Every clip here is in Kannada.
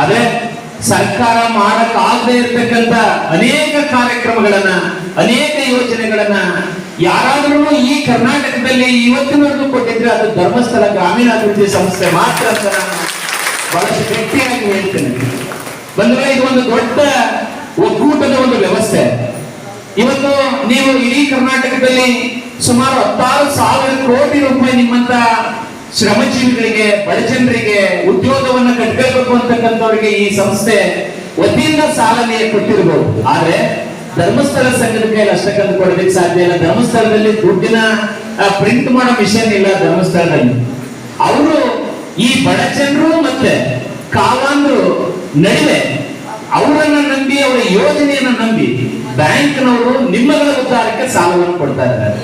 ಆದ್ರೆ ಸರ್ಕಾರ ಮಾಡಕ್ ಆಗದೆ ಇರ್ತಕ್ಕಂತ ಅನೇಕ ಕಾರ್ಯಕ್ರಮಗಳನ್ನ, ಅನೇಕ ಯೋಜನೆಗಳನ್ನ ಯಾರಾದ್ರೂ ಈ ಕರ್ನಾಟಕದಲ್ಲಿ ಇವತ್ತಿನವರೆಗೂ ಕೊಟ್ಟಿದ್ರೆ ಅದು ಧರ್ಮಸ್ಥಳ ಗ್ರಾಮೀಣಾಭಿವೃದ್ಧಿ ಸಂಸ್ಥೆ ಮಾತ್ರ ಅಂತ ಬಹಳಷ್ಟು ಗಟ್ಟಿಯಾಗಿ ಹೇಳ್ತೇನೆ. ಬಂದ್ರೆ ಇದು ಒಂದು ದೊಡ್ಡ ಒಕ್ಕೂಟದ ಒಂದು ವ್ಯವಸ್ಥೆ. ಇವತ್ತು ನೀವು ಇಡೀ ಕರ್ನಾಟಕದಲ್ಲಿ ಸುಮಾರು ಹತ್ತಾರು ಸಾವಿರ ಕೋಟಿ ರೂಪಾಯಿ ನಿಮ್ಮಂತ ಶ್ರಮಜೀವಿಗಳಿಗೆ ಬಡಜನರಿಗೆ ಉದ್ಯೋಗವನ್ನು ಕಟ್ಟಬೇಕು ಅಂತಕ್ಕಂಥವ್ರಿಗೆ ಈ ಸಂಸ್ಥೆ ವತಿಯಿಂದ ಸಾಲನೆ ಕೊಟ್ಟಿರಬಹುದು ಆದ್ರೆ ಧರ್ಮಸ್ಥಳ ಸಂಘದ ಕೈಯಲ್ಲಿ ಅಷ್ಟಕ್ಕಂತ ಕೊಡೋದಕ್ಕೆ ಸಾಧ್ಯ ಇಲ್ಲ. ಧರ್ಮಸ್ಥಳದಲ್ಲಿ ದುಡ್ಡಿನ ಪ್ರಿಂಟ್ ಮಾಡೋ ಮಿಷನ್ ಇಲ್ಲ ಧರ್ಮಸ್ಥಳದಲ್ಲಿ. ಅವರು ಈ ಬಡ ಜನರು ಮತ್ತೆ ಕಾವಾಂದ್ರು ನಡುವೆ ಅವರನ್ನ ನಂಬಿ, ಅವರ ಯೋಜನೆಯನ್ನ ನಂಬಿ ಬ್ಯಾಂಕ್ನವರು ನಿಮ್ಮಗಳ ಉದ್ದಾರಕ್ಕೆ ಸಾಲವನ್ನು ಕೊಡ್ತಾ ಇದ್ದಾರೆ.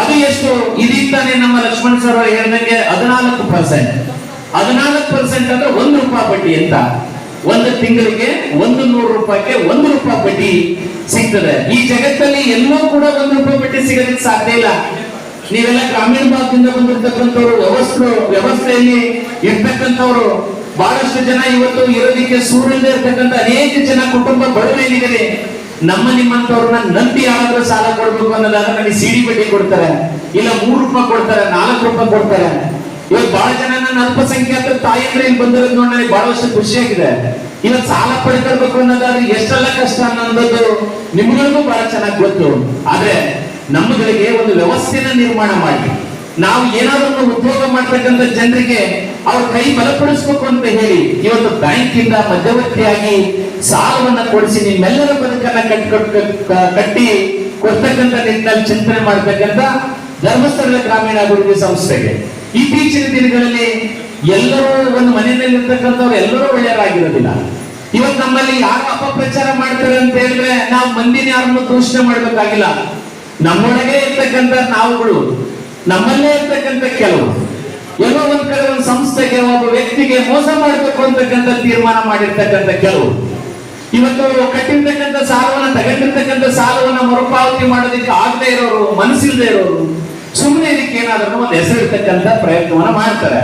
ಅದು ಎಷ್ಟು? ಇದೀತಾನೆ ನಮ್ಮ ಲಕ್ಷ್ಮಣ್ ಸರ್ ಹೇಳ್ದಂಗೆ ಹದಿನಾಲ್ಕು ಪರ್ಸೆಂಟ್ ಹದಿನಾಲ್ಕು ಪರ್ಸೆಂಟ್ ಅಂದ್ರೆ ಒಂದು ರೂಪಾಯಿ ಬಡ್ಡಿ ಅಂತ. ಒಂದು ತಿಂಗಳಿಗೆ ಒಂದು ನೂರು ರೂಪಾಯಿಗೆ ಒಂದು ರೂಪಾಯಿ ಬಡ್ಡಿ ಸಿಗ್ತದೆ. ಈ ಜಗತ್ತಲ್ಲಿ ಎಲ್ಲೂ ಕೂಡ ಒಂದು ರೂಪಾಯಿ ಬಡ್ಡಿ ಸಿಗೋದಕ್ಕೆ ಸಾಧ್ಯ ಇಲ್ಲ. ನೀವೆಲ್ಲ ಗ್ರಾಮೀಣ ಭಾಗದಿಂದ ಬಂದಿರ್ತಕ್ಕಂಥವ್ರು, ವ್ಯವಸ್ಥೆ, ವ್ಯವಸ್ಥೆಯಲ್ಲಿ ಇರ್ತಕ್ಕಂಥವ್ರು, ಬಹಳಷ್ಟು ಜನ ಇವತ್ತು ಇರೋದಕ್ಕೆ ಸೂರ್ಯದೇ ಇರ್ತಕ್ಕಂಥ ಅನೇಕ ಜನ ಕುಟುಂಬ ಬಡವೇನಿದ್ದಾರೆ ನಮ್ಮ ನಿಮ್ಮಂತವ್ರನ್ನ ನಂಬಿ ಯಾರಾದ್ರೂ ಸಾಲ ಕೊಡ್ಬೇಕು ಅನ್ನೋದಾದ್ರೆ ನನಗೆ ಸಿಡಿ ಬಡ್ಡಿ ಕೊಡ್ತಾರೆ. ಇಲ್ಲ ಮೂರು ರೂಪಾಯಿ ಕೊಡ್ತಾರೆ, ನಾಲ್ಕು ರೂಪಾಯಿ ಕೊಡ್ತಾರೆ. ಇವತ್ತು ಬಹಳ ಜನ ನನ್ನ ಅಲ್ಪಸಂಖ್ಯಾತ ತಾಯಂದ್ರೆ ಇಲ್ಲಿ ಬಂದಿರೋದು ನೋಡಿ ನನಗೆ ಬಹಳಷ್ಟು ಖುಷಿಯಾಗಿದೆ. ಇವತ್ತು ಸಾಲ ಪಡ್ಕೊಳ್ಬೇಕು ಅನ್ನೋದಾದ್ರೆ ಎಷ್ಟೆಲ್ಲ ಕಷ್ಟ ಅನ್ನೋದು ನಿಮ್ಗಳಿಗೂ ಬಹಳ ಚೆನ್ನಾಗಿ ಗೊತ್ತು. ಆದ್ರೆ ನಮ್ಮಗಳಿಗೆ ಒಂದು ವ್ಯವಸ್ಥೆನ ನಿರ್ಮಾಣ ಮಾಡಿ. ನಾವು ಏನಾದ್ರೂ ಉದ್ಯೋಗ ಮಾಡ್ತಕ್ಕಂಥ ಜನರಿಗೆ ಅವ್ರ ಕೈ ಬಲಪಡಿಸ್ಬೇಕು ಅಂತ ಹೇಳಿ ಇವತ್ತು ಬ್ಯಾಂಕ್ ಇಂದ ಮಧ್ಯವರ್ತಿಯಾಗಿ ಸಾಲವನ್ನ ಕೊಡಿಸಿ ನಿಮ್ಮೆಲ್ಲರ ಬದುಕನ್ನ ಕಟ್ಕೊಟ್ ಕಟ್ಟಿ ಕೊಡ್ತಕ್ಕಂಥ ನಿಟ್ಟಿನಲ್ಲಿ ಚಿಂತನೆ ಮಾಡ್ತಕ್ಕಂಥ ಧರ್ಮಸ್ಥಳ ಗ್ರಾಮೀಣ ಅಭಿವೃದ್ಧಿ ಸಂಸ್ಥೆಗೆ. ಇತ್ತೀಚಿನ ದಿನಗಳಲ್ಲಿ ಎಲ್ಲರೂ ಒಂದು ಮನೆಯಲ್ಲಿ ಇರ್ತಕ್ಕಂಥವ್ರು ಎಲ್ಲರೂ ಒಳ್ಳೆಯರಾಗಿರೋದಿಲ್ಲ. ಇವತ್ತು ನಮ್ಮಲ್ಲಿ ಯಾರು ಅಪಪ್ರಚಾರ ಮಾಡ್ತಾರೆ ಅಂತ ಹೇಳಿದ್ರೆ ನಾವು ಮಂದಿನ ಯಾರನ್ನು ದೂಷಣೆ ಮಾಡಬೇಕಾಗಿಲ್ಲ. ನಮ್ಮೊಳಗೆ ಇರ್ತಕ್ಕಂಥ ನಾವುಗಳು, ನಮ್ಮಲ್ಲೇ ಇರ್ತಕ್ಕಂಥ ಕೆಲವು. ಎಲ್ಲೋ ಒಂದ್ ಕಡೆ ಒಂದು ಸಂಸ್ಥೆಗೆ ಒಬ್ಬ ವ್ಯಕ್ತಿಗೆ ಮೋಸ ಮಾಡಬೇಕು ಅಂತಕ್ಕಂಥ ತೀರ್ಮಾನ ಮಾಡಿರ್ತಕ್ಕಂಥ ಕೆಲವು. ಇವತ್ತು ಕಟ್ಟಿರ್ತಕ್ಕಂಥ ಸಾಲವನ್ನ ತಗೊಂಡಿರ್ತಕ್ಕಂಥ ಸಾಲವನ್ನ ಮರುಪಾವತಿ ಮಾಡೋದಕ್ಕೆ ಆಗದೆ ಇರೋರು ಮನಸ್ಸಿಲ್ಲದೆ ಇರೋರು ಸುಮ್ಮನೆ ಇದಕ್ಕೆ ಏನಾದ್ರೂ ಒಂದು ಹೆಸರಿರ್ತಕ್ಕಂಥ ಪ್ರಯತ್ನವನ್ನ ಮಾಡ್ತಾರೆ.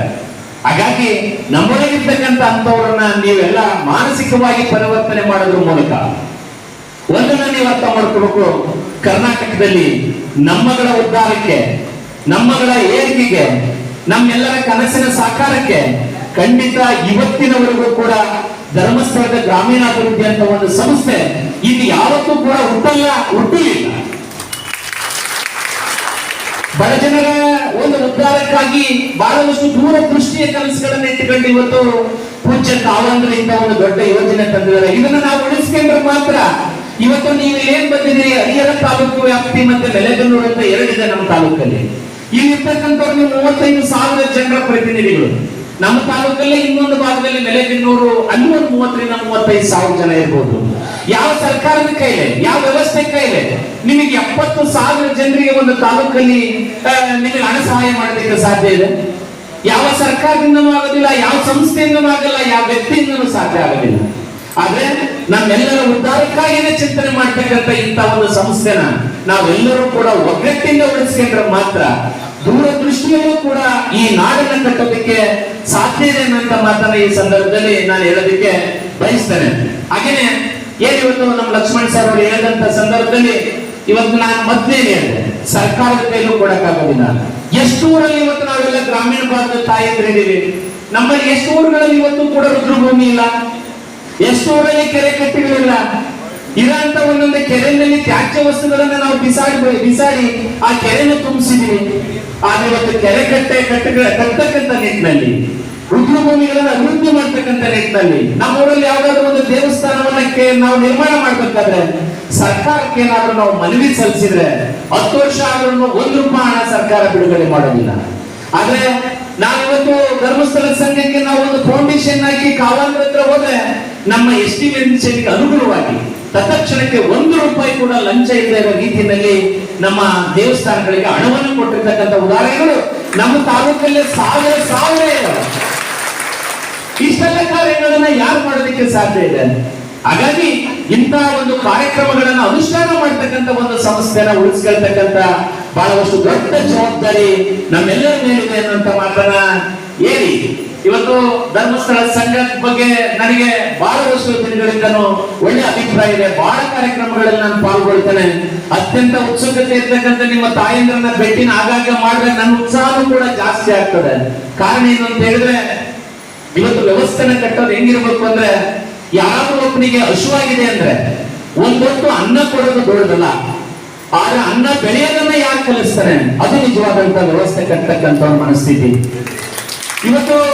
ಹಾಗಾಗಿ ನಮ್ಮೊಳಗಿರ್ತಕ್ಕಂಥ ಅಂತವ್ರನ್ನ ನೀವೆಲ್ಲ ಮಾನಸಿಕವಾಗಿ ಪರಿವರ್ತನೆ ಮಾಡೋದ್ರ ಮೂಲಕ ಒಂದನ್ನ ನೀವು ಅರ್ಥ ಮಾಡ್ಕೋಬೇಕು. ಕರ್ನಾಟಕದಲ್ಲಿ ನಮ್ಮಗಳ ಉದ್ಧಾರಕ್ಕೆ, ನಮ್ಮಗಳ ಏರಿಕೆಗೆ ನಮ್ಮೆಲ್ಲರ ಕನಸಿನ ಸಾಕಾರಕ್ಕೆ ಖಂಡಿತ ಇವತ್ತಿನವರೆಗೂ ಕೂಡ ಧರ್ಮಸ್ಥಳದ ಗ್ರಾಮೀಣಾಭಿವೃದ್ಧಿ ಅಂತ ಒಂದು ಸಂಸ್ಥೆ ಇದು ಯಾವತ್ತೂ ಕೂಡ ಹುಟ್ಟಲ್ಲ ಹುಟ್ಟಲಿಲ್ಲ ಬಡ ಜನರ ಒಂದು ಉದ್ಧಾರಕ್ಕಾಗಿ ಬಹಳಷ್ಟು ದೂರದೃಷ್ಟಿಯ ಕನಸುಗಳನ್ನ ಇಟ್ಟುಕೊಂಡು ಇವತ್ತು ಪೂಜ್ಯ ತಾವಂದ್ರಿಂದ ಒಂದು ದೊಡ್ಡ ಯೋಜನೆ ತಂದಿದ್ದಾರೆ. ಇದನ್ನ ನಾವು ಉಳಿಸ್ಕೊಂಡ್ರೆ ಮಾತ್ರ ಇವತ್ತು ನೀವು ಏನ್ ಬಂದಿದ್ದೀರಿ? ಹರಿಹರ ತಾಲೂಕು ವ್ಯಾಪ್ತಿ ಮತ್ತೆ ನೆಲೆಗಲ್ಲೂರು ಅಂತ ಎರಡಿದೆ ನಮ್ಮ ತಾಲೂಕಲ್ಲಿ. ಇಲ್ಲಿ ಇರ್ತಕ್ಕಂಥವ್ರು ನೀವು ಮೂವತ್ತೈದು ಸಾವಿರ ಜನರ ಪ್ರತಿನಿಧಿಗಳು. ನಮ್ಮ ತಾಲೂಕಲ್ಲೇ ಇನ್ನೊಂದು ಭಾಗದಲ್ಲಿ ನೆಲೆಬೆನ್ನೂರು ಅಲ್ಲಿ ಒಂದು ಮೂವತ್ತರಿಂದ ಮೂವತ್ತೈದು ಸಾವಿರ ಜನ ಇರ್ಬೋದು. ಯಾವ ಸರ್ಕಾರದ ಕೈಲೆ, ಯಾವ ವ್ಯವಸ್ಥೆ ಕೈಲೆ ನಿಮಗೆ ಎಪ್ಪತ್ತು ಸಾವಿರ ಜನರಿಗೆ ಒಂದು ತಾಲೂಕಲ್ಲಿ ನಿಮಗೆ ಹಣ ಸಹಾಯ ಮಾಡಲಿಕ್ಕೆ ಸಾಧ್ಯ ಇದೆ? ಯಾವ ಸರ್ಕಾರದಿಂದನೂ ಆಗೋದಿಲ್ಲ, ಯಾವ ಸಂಸ್ಥೆಯಿಂದನೂ ಆಗಲ್ಲ, ಯಾವ ವ್ಯಕ್ತಿಯಿಂದನೂ ಸಾಧ್ಯ ಆಗೋದಿಲ್ಲ. ಆದ್ರೆ ನಮ್ಮೆಲ್ಲರ ಉದ್ಧಾರಕ್ಕಾಗಿನೇ ಚಿಂತನೆ ಮಾಡ್ತಕ್ಕಂಥ ಇಂಥ ಒಂದು ಸಂಸ್ಥೆನ ನಾವೆಲ್ಲರೂ ಕೂಡ ಒಗ್ಗಟ್ಟಿಂದ ಉಳಿಸ್ಕೊಂಡ್ರೆ ಮಾತ್ರ ದೂರದೃಷ್ಟಿಯಲ್ಲೂ ಕೂಡ ಈ ನಾಡನ್ನ ಕಟ್ಟೋದಕ್ಕೆ ಸಾಧ್ಯ ಇದೆ ಅನ್ನುವಂತ ಮಾತನ್ನ ಈ ಸಂದರ್ಭದಲ್ಲಿ ನಾನು ಹೇಳೋದಕ್ಕೆ ಬಯಸ್ತೇನೆ. ಹಾಗೇನೆ ಏನ್ ಇವತ್ತು ನಮ್ಮ ಲಕ್ಷ್ಮಣ್ ಸರ್ ಅವರು ಹೇಳಿದಂತ ಸಂದರ್ಭದಲ್ಲಿ ಇವತ್ತು ನಾನು ಮೊದಲೇ ಹೇಳಿದೆ, ಸರ್ಕಾರದ ಕೈಲೂ ಕೊಡಕ್ಕಾಗೋದಿಲ್ಲ. ಎಷ್ಟು ಊರಲ್ಲಿ ಇವತ್ತು ನಾವೆಲ್ಲ ಗ್ರಾಮೀಣ ಭಾಗದ ತಾಯಂದ್ರಿದ್ದೀವಿ ನಮ್ಮಲ್ಲಿ ಎಷ್ಟು ಊರುಗಳಲ್ಲಿ ಇವತ್ತು ಕೂಡ ರುದ್ರಭೂಮಿ ಇಲ್ಲ. ಎಷ್ಟು ಊರಲ್ಲಿ ಕೆರೆ ಕಟ್ಟಿಗಳಿಲ್ಲ. ಇರೋಂತ ಒಂದೊಂದು ಕೆರೆಯಲ್ಲಿ ತ್ಯಾಜ್ಯ ವಸ್ತುಗಳನ್ನ ನಾವು ಬಿಸಾಡಿ ಬಿಸಾಡಿ ಆ ಕೆರೆನ ತುಂಬಿಸಿದೀವಿ. ಆದ್ರೆ ಇವತ್ತು ಕೆರೆ ಕಟ್ಟೆ ಕಟ್ಟಗಳ ಕಟ್ಟತಕ್ಕಂತ ನಿಟ್ಟಿನಲ್ಲಿ ರುದ್ರಭೂಮಿಗಳನ್ನ ಅಭಿವೃದ್ಧಿ ಮಾಡ್ತಕ್ಕಂಥ ನಿಟ್ಟಿನಲ್ಲಿ ನಮ್ಮ ಊರಲ್ಲಿ ಯಾವ್ದಾದ್ರು ಒಂದು ದೇವಸ್ಥಾನವನ್ನಕ್ಕೆ ನಾವು ನಿರ್ಮಾಣ ಮಾಡ್ಬೇಕಾದ್ರೆ ಸರ್ಕಾರಕ್ಕೆ ಏನಾದ್ರೂ ನಾವು ಮನವಿ ಸಲ್ಲಿಸಿದ್ರೆ ಹತ್ತು ವರ್ಷ ಆದ್ರೂ ಒಂದು ರೂಪಾಯಿ ಹಣ ಸರ್ಕಾರ ಬಿಡುಗಡೆ ಮಾಡೋದಿಲ್ಲ. ಆದ್ರೆ ನಾವಿವತ್ತು ಧರ್ಮಸ್ಥಳ ಸಂಘಕ್ಕೆ ನಾವು ಒಂದು ಫೌಂಡೇಶನ್ ಹಾಕಿ ಕಾವಾಂತರ ಹತ್ರ ಹೋದ್ರೆ ನಮ್ಮ ಎಸ್ಟಿಮೇಷನ್ಗೆ ಅನುಗುಣವಾಗಿ ತತ್ಕ್ಷಣಕ್ಕೆ ಒಂದು ರೂಪಾಯಿ ಕೂಡ ಲಂಚ ಇಲ್ಲದೆ ಇರೋ ರೀತಿಯಲ್ಲಿ ನಮ್ಮ ದೇವಸ್ಥಾನಗಳಿಗೆ ಹಣವನ್ನು ಕೊಟ್ಟಿರ್ತಕ್ಕಂಥ ಉದಾಹರಣೆಗಳು ನಮ್ಮ ತಾಲೂಕಲ್ಲಿ ಸಾವಿರ ಸಾವಿರ ಇಷ್ಟೆಲ್ಲ ಕಾರ್ಯಗಳನ್ನ ಯಾರು ಮಾಡೋದಕ್ಕೆ ಸಾಧ್ಯ ಇದೆ? ಹಾಗಾಗಿ ಇಂತಹ ಒಂದು ಕಾರ್ಯಕ್ರಮಗಳನ್ನ ಅನುಷ್ಠಾನ ಮಾಡ್ತಕ್ಕಂಥ ಒಂದು ಸಂಸ್ಥೆನ ಉಳಿಸ್ಕೊಳ್ತಕ್ಕಂಥ ಬಹಳಷ್ಟು ದೊಡ್ಡ ಜವಾಬ್ದಾರಿ ನಮ್ಮೆಲ್ಲರ ಮೇಲಿದೆ ಅನ್ನುವಂತ ಮಾತನ್ನ ಹೇಳಿ. ಇವತ್ತು ಧರ್ಮಸ್ಥಳ ಸಂಘದ ಬಗ್ಗೆ ನನಗೆ ಬಹಳಷ್ಟು ದಿನಗಳಿಂದನೂ ಒಳ್ಳೆ ಅಭಿಪ್ರಾಯ ಇದೆ. ಬಹಳ ಕಾರ್ಯಕ್ರಮಗಳಲ್ಲಿ ನಾನು ಪಾಲ್ಗೊಳ್ತೇನೆ. ಅತ್ಯಂತ ಉತ್ಸುಕತೆ ಇರ್ತಕ್ಕಂಥ ನಿಮ್ಮ ತಾಯಂದ್ರನ್ನ ಭೇಟಿನ ಆಗಾಗ ಮಾಡಿದ್ರೆ ನನ್ನ ಉತ್ಸಾಹ ಕೂಡ ಜಾಸ್ತಿ ಆಗ್ತದೆ. ಕಾರಣ ಏನು ಅಂತ ಹೇಳಿದ್ರೆ, ಇವತ್ತು ವ್ಯವಸ್ಥೆನ ಕಟ್ಟೋದು ಹೆಂಗಿರ್ಬೇಕು ಅಂದ್ರೆ, ಯಾರು ಒಬ್ಬನಿಗೆ ಹಶುವಾಗಿದೆ ಅಂದ್ರೆ, ಒಂದೊತ್ತು ಅನ್ನ ಕೊಡೋದು ದೊಡ್ಡದಲ್ಲ. ಆದ್ರೆ ಅನ್ನ ಬೆಳೆಯೋದನ್ನ ಯಾರು ಕಲಿಸ್ತಾರೆ? ಅದು ನಿಜವಾದಂತ ವ್ಯವಸ್ಥೆ ಕಟ್ಟತಕ್ಕಂತ ಮನಸ್ಥಿತಿ. ಇವತ್ತು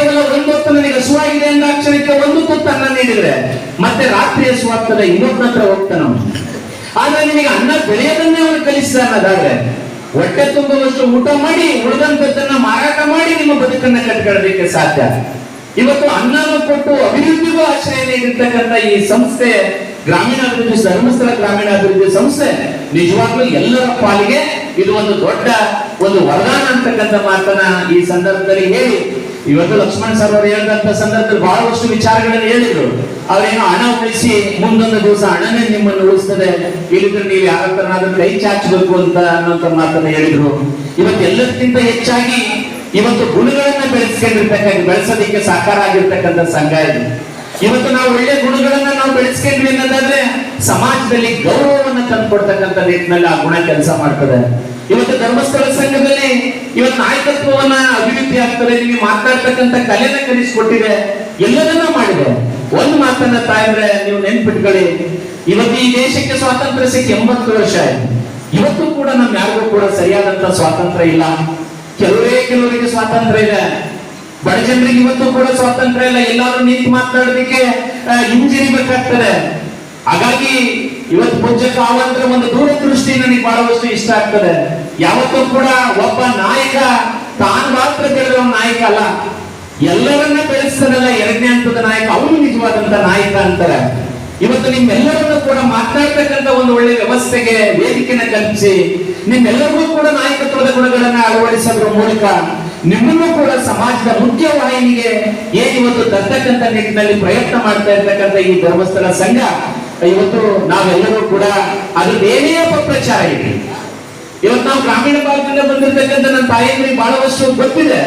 ಕೇವಲ ಒಂದು ಹೊತ್ತು ನನಗೆ ಹಸುವಾಗಿದೆ ಎಂದ ಅಕ್ಷರಕ್ಕೆ ಒಂದು ತುತ್ತನ್ನ ನೀಡಿದ್ರೆ ಮತ್ತೆ ರಾತ್ರಿ ಹಸುವಾಗ್ತದೆ ಇನ್ನೊಬ್ಬನ ಹತ್ರ ಹೋಗ್ತಾನ. ಆದ್ರೆ ನಿಮಗೆ ಅನ್ನ ಬೆಳೆಯದನ್ನೇ ಅವನು ಕಲಿಸಿದ ಅನ್ನೋದಾದ್ರೆ ಹೊಟ್ಟೆ ತುಂಬುವಷ್ಟು ಊಟ ಮಾಡಿ ಉಳಿದಂತದ್ದನ್ನ ಮಾರಾಟ ಮಾಡಿ ನಿಮ್ಮ ಬದುಕನ್ನ ಕಟ್ಕೊಳ್ಳೋದಕ್ಕೆ ಸಾಧ್ಯ ಇವತ್ತು ಅನ್ನವನ್ನು ಕೊಟ್ಟು ಅಭಿವೃದ್ಧಿಗೂ ಆಶ್ರಯ ನೀಡಿರ್ತಕ್ಕಂಥ ಈ ಸಂಸ್ಥೆ, ಗ್ರಾಮೀಣಾಭಿವೃದ್ಧಿ, ಧರ್ಮಸ್ಥಳ ಗ್ರಾಮೀಣಾಭಿವೃದ್ಧಿ ಸಂಸ್ಥೆ ನಿಜವಾಗ್ಲೂ ಎಲ್ಲರ ಪಾಲಿಗೆ ಇದು ಒಂದು ದೊಡ್ಡ ಒಂದು ವರದಾನ ಅಂತಕ್ಕಂಥ ಮಾತನ್ನ ಈ ಸಂದರ್ಭದಲ್ಲಿ ಹೇಳಿ. ಇವತ್ತು ಲಕ್ಷ್ಮಣ್ ಸರ್ ಅವರು ಹೇಳಿದಂತ ಸಂದರ್ಭದಲ್ಲಿ ಬಹಳಷ್ಟು ವಿಚಾರಗಳನ್ನು ಹೇಳಿದ್ರು. ಅವ್ರೇನೋ ಹಣ ಉಳಿಸಿ ಮುಂದೊಂದು ದಿವಸ ಹಣನೇ ನಿಮ್ಮನ್ನು ಉಳಿಸ್ತದೆ. ಇಲ್ಲಿದ್ರೆ ನೀವು ಯಾರ ತರನಾದ್ರೂ ಕೈ ಚಾಚಬೇಕು ಅಂತ ಅನ್ನೋಂತ ಮಾತನ್ನ ಹೇಳಿದ್ರು. ಇವತ್ತು ಎಲ್ಲದಕ್ಕಿಂತ ಹೆಚ್ಚಾಗಿ ಇವತ್ತು ಗುಣಗಳನ್ನ ಬೆಳೆಸ್ಕೊಂಡಿರ್ತಕ್ಕಂಥ ಬೆಳೆಸೋದಕ್ಕೆ ಸಾಕಾರ ಆಗಿರ್ತಕ್ಕಂಥ ಸಂಘ ಇದು. ಇವತ್ತು ನಾವು ಒಳ್ಳೆ ಗುಣಗಳನ್ನ ನಾವು ಬೆಳೆಸ್ಕೊಂಡ್ವಿ ಅನ್ನೋದಾದ್ರೆ ಸಮಾಜದಲ್ಲಿ ಗೌರವವನ್ನು ತಂದು ಕೊಡ್ತಕ್ಕಂಥ ನಿಟ್ಟಿನಲ್ಲಿ ಆ ಗುಣ ಕೆಲಸ ಮಾಡ್ತದೆ. ಇವತ್ತು ಧರ್ಮಸ್ಥಳ ಸಂಘದಲ್ಲಿ ಇವತ್ತು ನಾಯಕತ್ವವನ್ನ ಅಭಿವೃದ್ಧಿ ಆಗ್ತದೆ ನಿಮಗೆ ಮಾತಾಡ್ತಕ್ಕಂಥ ಕಲೆನ ಕಲಿಸ್ಕೊಟ್ಟಿದೆ ಎಲ್ಲದನ್ನ ಮಾಡಿದೆ. ಒಂದು ಮಾತನ್ನ ತಾಯಿದ್ರೆ ನೀವು ನೆನ್ಪಿಟ್ಕೊಳ್ಳಿ. ಇವತ್ತು ಈ ದೇಶಕ್ಕೆ ಸ್ವಾತಂತ್ರ್ಯ ಸಿಕ್ಕಿ ಎಂಬತ್ತು ವರ್ಷ ಆಯ್ತು. ಇವತ್ತು ಕೂಡ ನಮ್ ಯಾರಿಗೂ ಕೂಡ ಸರಿಯಾದಂತ ಸ್ವಾತಂತ್ರ್ಯ ಇಲ್ಲ. ಕೆಲವೇ ಕೆಲವರಿಗೆ ಸ್ವಾತಂತ್ರ್ಯ ಇದೆ. ಬಡ ಜನರಿಗೆ ಇವತ್ತು ಕೂಡ ಸ್ವಾತಂತ್ರ್ಯ ಇಲ್ಲ. ಎಲ್ಲಾರು ನಿಂತು ಮಾತನಾಡೋದಕ್ಕೆ ಹಿಂಜರಿಬೇಕಾಗ್ತದೆ. ಹಾಗಾಗಿ ಇವತ್ತು ಪೂಜ್ಯ ಆವಂತರ ಒಂದು ದೂರದೃಷ್ಟಿ ನನಗೆ ಬಹಳಷ್ಟು ಇಷ್ಟ ಆಗ್ತದೆ. ಯಾವತ್ತೂ ಕೂಡ ಒಬ್ಬ ನಾಯಕ ತಾನು ಮಾತ್ರ ಬೆಳೆದ ನಾಯಕ ಅಲ್ಲ. ಎಲ್ಲರನ್ನ ಕಳಿಸ್ತಾರಲ್ಲ ಎರಡನೇ ಹಂತದ ನಾಯಕ. ಅವನು ನಿಜವಾದಂತ ನಾಯಕ ಅಂತಾರೆ. ಇವತ್ತು ನಿಮ್ಮೆಲ್ಲರನ್ನು ಕೂಡ ಮಾತನಾಡ್ತಕ್ಕಂಥ ಒಂದು ಒಳ್ಳೆ ವ್ಯವಸ್ಥೆಗೆ ವೇದಿಕೆನ ಕಲ್ಪಿಸಿ, ನಿಮ್ಮೆಲ್ಲರಿಗೂ ಕೂಡ ನಾಯಕತ್ವದ ಗುಣಗಳನ್ನ ಅಳವಡಿಸೋದ್ರ ಮೂಲಕ ನಿಮ್ಮನ್ನು ಕೂಡ ಸಮಾಜದ ಮುಖ್ಯ ವಾಹಿನಿಗೆ ಏನ್ ಇವತ್ತು ತರ್ತಕ್ಕಂಥ ನಿಟ್ಟಿನಲ್ಲಿ ಪ್ರಯತ್ನ ಮಾಡ್ತಾ ಇರ್ತಕ್ಕಂಥ ಈ ಧರ್ಮಸ್ಥಳ ಸಂಘ ಇವತ್ತು ನಾವೆಲ್ಲರೂ ಕೂಡ ಅದು ಏನೇ ಅಪಪ್ರಚಾರ ಇದೆ. ಇವತ್ತು ನಾವು ಗ್ರಾಮೀಣ ಭಾಗದಿಂದ ಬಂದಿರತಕ್ಕಂಥ ನನ್ನ ತಾಯಿಯರಿಗೆ ಬಹಳಷ್ಟು ಗೊತ್ತಿದೆ.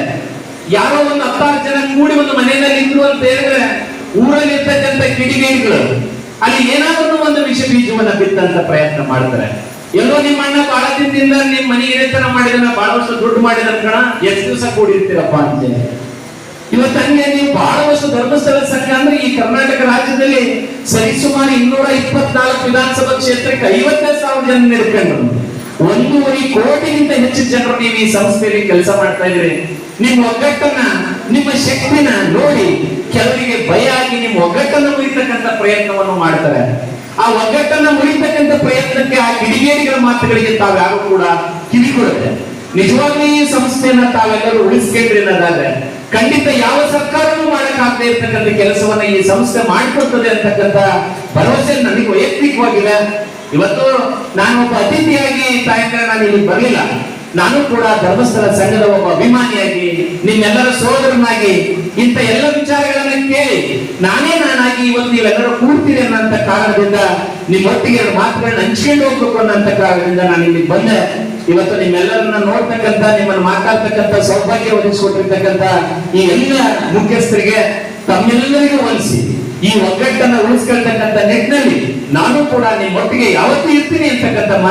ಯಾರೋ ಒಂದು ಹತ್ತಾರು ಜನ ಕೂಡಿ ಒಂದು ಮನೆಯಲ್ಲಿ ಇದ್ರು ಅಂತ ಹೇಳಿದ್ರೆ ಊರಲ್ಲಿ ಇರ್ತಕ್ಕಂಥ ಕಿಡಿಗೇಡಿಗಳು ಅಲ್ಲಿ ಏನಾದ್ರೂ ಒಂದು ವಿಷ ಬೀಜವನ್ನ ಬಿತ್ತಂತ ಪ್ರಯತ್ನ ಮಾಡ್ತಾರೆ. ಎಲ್ಲೋ ನಿಮ್ಮ ಅಣ್ಣ ಬಹಳ ದಿನದಿಂದ ನಿಮ್ ಮನೆ ಹಿರಿತನ ಮಾಡಿದನ ವರ್ಷ ದುಡ್ಡು ಮಾಡಿದ ಕಣ, ಎಷ್ಟು ದಿವಸ ಕೂಡಿರ್ತೀರಪ್ಪ ಅಂತೇಳಿ. ಇವತ್ತು ಹಂಗೆ ನೀವು ವರ್ಷ ಧರ್ಮಸ್ಥಳ ಕರ್ನಾಟಕ ರಾಜ್ಯದಲ್ಲಿ ಸರಿಸುಮಾರು ಇನ್ನೂರ ಇಪ್ಪತ್ನಾಲ್ಕು ವಿಧಾನಸಭಾ ಕ್ಷೇತ್ರಕ್ಕೆ ಐವತ್ತೈದು ಸಾವಿರ ಜನ ನಿಡ್ಕೊಂಡ್ರು ಒಂದೂವರೆ ಕೋಟಿಗಿಂತ ಹೆಚ್ಚು ಜನರು ನೀವು ಈ ಸಂಸ್ಥೆಯಲ್ಲಿ ಕೆಲಸ ಮಾಡ್ತಾ ಇದ್ರಿ ನಿಮ್ಮ ಒಗ್ಗಟ್ಟನ್ನ, ನಿಮ್ಮ ಶಕ್ತಿನ ನೋಡಿ ಕೆಲವರಿಗೆ ಭಯ ಆಗಿ ನಿಮ್ಮ ಒಗ್ಗಟ್ಟನ್ನ ಮುರಿತಕ್ಕಂಥ ಪ್ರಯತ್ನವನ್ನು ಮಾಡ್ತಾರೆ. ಆ ಒಗ್ಗಟ್ಟನ್ನ ಮುರಿತಕ್ಕಂತ ಪ್ರಯತ್ನಕ್ಕೆ ಆ ಕಿಡಿಗೇಡಿಗಳ ಮಾತುಗಳಿಗೆ ತಾವ್ಯಾರು ಕೂಡ ಕಿವಿಗೊಡುತ್ತೆ ನಿಜವಾಗ್ಲೂ ಈ ಸಂಸ್ಥೆಯನ್ನ ತಾವೆಲ್ಲರೂ ಉಳಿಸ್ಕೊಂಡ್ರಿ ಅನ್ನೋದಾದ್ರೆ ಖಂಡಿತ ಯಾವ ಸರ್ಕಾರವೂ ಮಾಡಕ್ಕಾಗದೇ ಇರ್ತಕ್ಕಂಥ ಕೆಲಸವನ್ನ ಈ ಸಂಸ್ಥೆ ಮಾಡಿಕೊಡ್ತದೆ ಅಂತಕ್ಕಂಥ ಭರವಸೆ ನನಗೆ ವೈಯಕ್ತಿಕವಾಗಿದೆ ಇವತ್ತು ನಾನು ಒಬ್ಬ ಅತಿಥಿಯಾಗಿ ತಾಯಂದ್ರೆ ನಾನು ಇಲ್ಲಿ ಬರಲಿಲ್ಲ. ನಾನು ಕೂಡ ಧರ್ಮಸ್ಥಳ ಸಂಘದ ಒಬ್ಬ ಅಭಿಮಾನಿಯಾಗಿ, ನಿಮ್ಮೆಲ್ಲರ ಸಹೋದರನಾಗಿ, ಇಂಥ ಎಲ್ಲ ವಿಚಾರಗಳನ್ನ ಕೇಳಿ ನಾನೇ ನಾನಾಗಿ ಇವತ್ತು ನೀವೆಲ್ಲರೂ ಕೂಡ್ತೀರಿ ಅನ್ನೋಂಥ ಕಾರಣದಿಂದ ನಿಮ್ಮೊಟ್ಟಿಗೆ ಮಾತುಗಳನ್ನು ಹಂಚ್ಕೊಂಡು ಹೋಗ್ಬೇಕು ಅನ್ನೋಂಥ ಕಾರಣದಿಂದ ನಾನು ಇಲ್ಲಿ ಬಂದೆ. ಇವತ್ತು ನಿಮ್ಮೆಲ್ಲರನ್ನ ನೋಡ್ತಕ್ಕಂತ ನಿಮ್ಮನ್ನು ಮಾತಾಡ್ತಕ್ಕಂತ ಸೌಭಾಗ್ಯ ಒದಗಿಸಿಕೊಟ್ಟಿರ್ತಕ್ಕಂತ ಈ ಎಲ್ಲ ಮುಖ್ಯಸ್ಥರಿಗೆ ತಮ್ಮೆಲ್ಲರಿಗೂ ಹೋಲಿಸಿ, ಈ ಒಗ್ಗಟ್ಟನ್ನ ಉಳಿಸ್ಕೊಳ್ತಕ್ಕಂಥ ನಿಟ್ಟಿನಲ್ಲಿ ನಾನು ಕೂಡ ನಿಮ್ಮೊಟ್ಟಿಗೆ ಯಾವತ್ತೂ ಇರ್ತೀನಿ ಅಂತಕ್ಕಂಥ